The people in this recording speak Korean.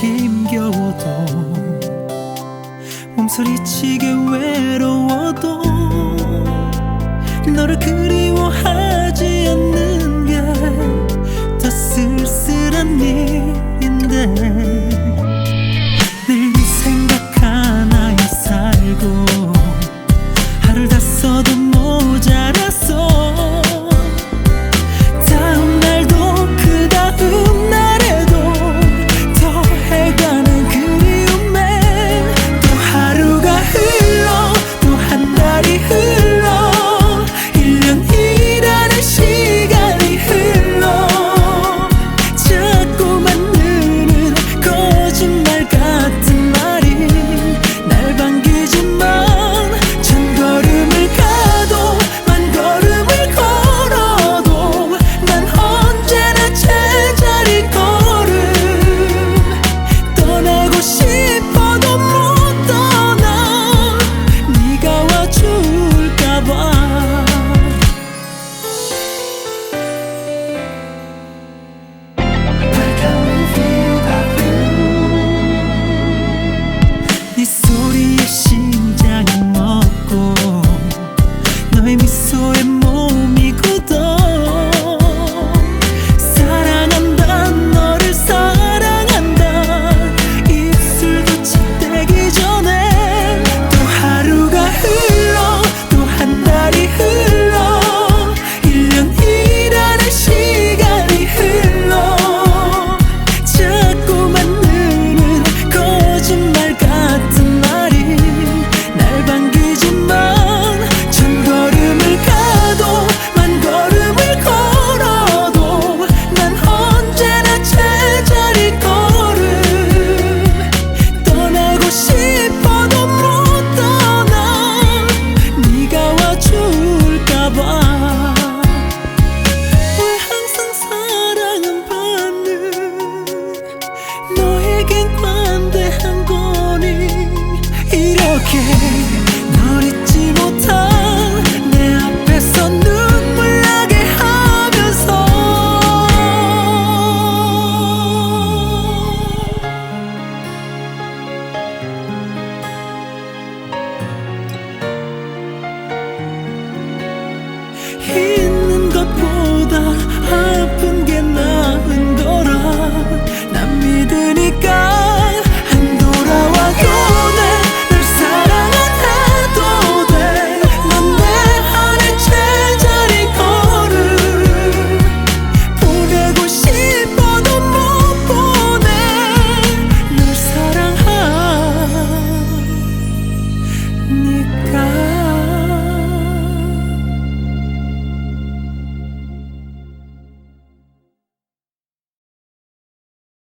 힘겨워도 몸서리치게 외로워도 너를 그리워하지 않는 게 더 쓸쓸한 일인데. 약속해 널 잊지